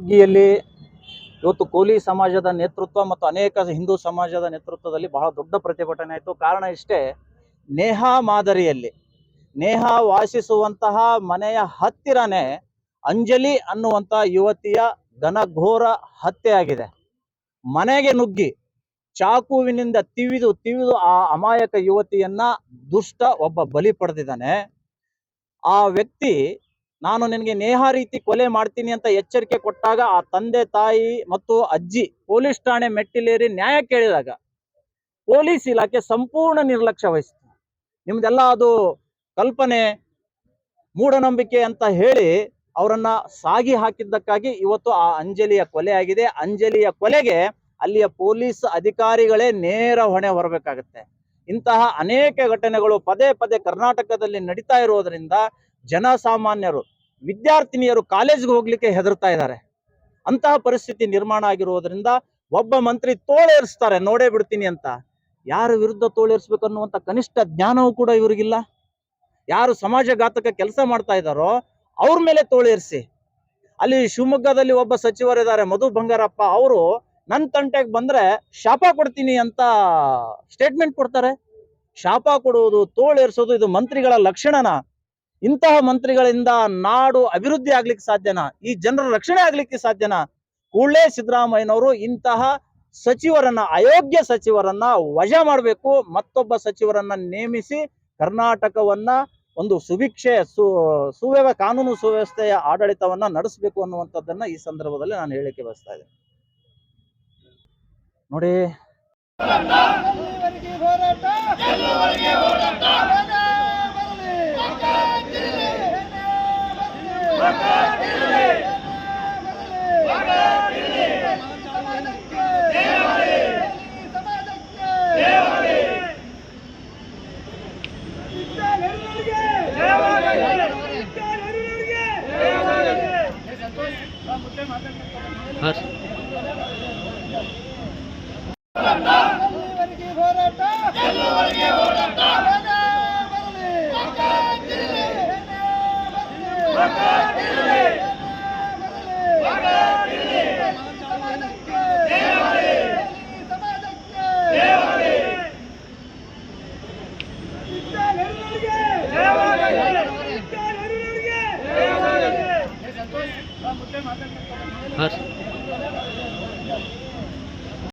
ಕಲಬುರಗಿಯಲ್ಲಿ ಇವತ್ತು ಕೋಲಿ ಸಮಾಜದ ನೇತೃತ್ವ ಮತ್ತು ಅನೇಕ ಹಿಂದೂ ಸಮಾಜದ ನೇತೃತ್ವದಲ್ಲಿ ಬಹಳ ದೊಡ್ಡ ಪ್ರತಿಭಟನೆ ಆಯಿತು. ಕಾರಣ ಇಷ್ಟೇ, ನೇಹಾ ಮಾದರಿಯಲ್ಲಿ, ನೇಹಾ ವಾಸಿಸುವಂತಹ ಮನೆಯ ಹತ್ತಿರನೇ ಅಂಜಲಿ ಅನ್ನುವಂತಹ ಯುವತಿಯ ಘನಘೋರ ಹತ್ಯೆ ಆಗಿದೆ ಮನೆಗೆ ನುಗ್ಗಿ ಚಾಕುವಿನಿಂದ ತಿವಿದು ತಿವಿದು ಆ ಅಮಾಯಕ ಯುವತಿಯನ್ನ ದುಷ್ಟ ಒಬ್ಬ ಬಲಿ ಪಡೆದಿದ್ದಾನೆ. ಆ ವ್ಯಕ್ತಿ ನಾನು ನಿನಗೆ ನೇಹ ರೀತಿ ಕೊಲೆ ಮಾಡ್ತೀನಿ ಅಂತ ಎಚ್ಚರಿಕೆ ಕೊಟ್ಟಾಗ ಆ ತಂದೆ, ತಾಯಿ ಮತ್ತು ಅಜ್ಜಿ ಪೊಲೀಸ್ ಠಾಣೆ ಮೆಟ್ಟಿಲೇರಿ ನ್ಯಾಯ ಕೇಳಿದಾಗ ಪೊಲೀಸ್ ಇಲಾಖೆ ಸಂಪೂರ್ಣ ನಿರ್ಲಕ್ಷ್ಯ ವಹಿಸಿತು. ನಿಮ್ದೆಲ್ಲ ಅದು ಕಲ್ಪನೆ, ಮೂಢನಂಬಿಕೆ ಅಂತ ಹೇಳಿ ಅವರನ್ನ ಸಾಗಿ ಹಾಕಿದ್ದಕ್ಕಾಗಿ ಇವತ್ತು ಆ ಅಂಜಲಿಯ ಕೊಲೆ ಆಗಿದೆ. ಅಂಜಲಿಯ ಕೊಲೆಗೆ ಅಲ್ಲಿಯ ಪೊಲೀಸ್ ಅಧಿಕಾರಿಗಳೇ ನೇರ ಹೊಣೆ ಹೊರಬೇಕಾಗತ್ತೆ. ಇಂತಹ ಅನೇಕ ಘಟನೆಗಳು ಪದೇ ಪದೇ ಕರ್ನಾಟಕದಲ್ಲಿ ನಡೀತಾ ಇರೋದ್ರಿಂದ ಜನಸಾಮಾನ್ಯರು, ವಿದ್ಯಾರ್ಥಿನಿಯರು ಕಾಲೇಜ್ಗೆ ಹೋಗ್ಲಿಕ್ಕೆ ಹೆದರ್ತಾ ಇದ್ದಾರೆ. ಅಂತಹ ಪರಿಸ್ಥಿತಿ ನಿರ್ಮಾಣ ಆಗಿರುವುದರಿಂದ ಒಬ್ಬ ಮಂತ್ರಿ ತೋಳೇರಿಸ್ತಾರೆ, ನೋಡೇ ಬಿಡ್ತೀನಿ ಅಂತ. ಯಾರ ವಿರುದ್ಧ ತೋಳೇರಿಸ್ಬೇಕು ಅನ್ನುವಂಥ ಕನಿಷ್ಠ ಜ್ಞಾನವೂ ಕೂಡ ಇವರಿಗಿಲ್ಲ. ಯಾರು ಸಮಾಜಘಾತಕ ಕೆಲಸ ಮಾಡ್ತಾ ಇದ್ದಾರೋ, ಅವ್ರ ಮೇಲೆ ತೋಳೇರಿಸಿ. ಅಲ್ಲಿ ಶಿವಮೊಗ್ಗದಲ್ಲಿ ಒಬ್ಬ ಸಚಿವರಿದ್ದಾರೆ ಮಧು ಬಂಗಾರಪ್ಪ ಅವರು ನನ್ನ ತಂಟೆಗೆ ಬಂದ್ರೆ ಶಾಪ ಕೊಡ್ತೀನಿ ಅಂತ ಸ್ಟೇಟ್ಮೆಂಟ್ ಕೊಡ್ತಾರೆ. ಶಾಪ ಕೊಡುವುದು, ತೋಳೇರಿಸೋದು ಇದು ಮಂತ್ರಿಗಳ ಲಕ್ಷಣನ? ಇಂತಹ ಮಂತ್ರಿಗಳಿಂದ ನಾಡು ಅಭಿವೃದ್ಧಿ ಆಗ್ಲಿಕ್ಕೆ ಸಾಧ್ಯನಾ? ಈ ಜನರ ರಕ್ಷಣೆ ಆಗ್ಲಿಕ್ಕೆ ಸಾಧ್ಯನಾ? ಕೂಡಲೇ ಸಿದ್ದರಾಮಯ್ಯನವರು ಇಂತಹ ಸಚಿವರನ್ನ, ಅಯೋಗ್ಯ ಸಚಿವರನ್ನ ವಜಾ ಮಾಡಬೇಕು, ಮತ್ತೊಬ್ಬ ಸಚಿವರನ್ನ ನೇಮಿಸಿ ಕರ್ನಾಟಕವನ್ನ ಒಂದು ಸುಭಿಕ್ಷೆ, ಸು, ಸುವ್ಯವ, ಕಾನೂನು ಸುವ್ಯವಸ್ಥೆಯ ಆಡಳಿತವನ್ನ ನಡೆಸಬೇಕು ಅನ್ನುವಂಥದ್ದನ್ನ ಈ ಸಂದರ್ಭದಲ್ಲಿ ನಾನು ಹೇಳಿಕೆ ಬಯಸ್ತಾ ಇದ್ದೇನೆ. ನೋಡಿ. हर हर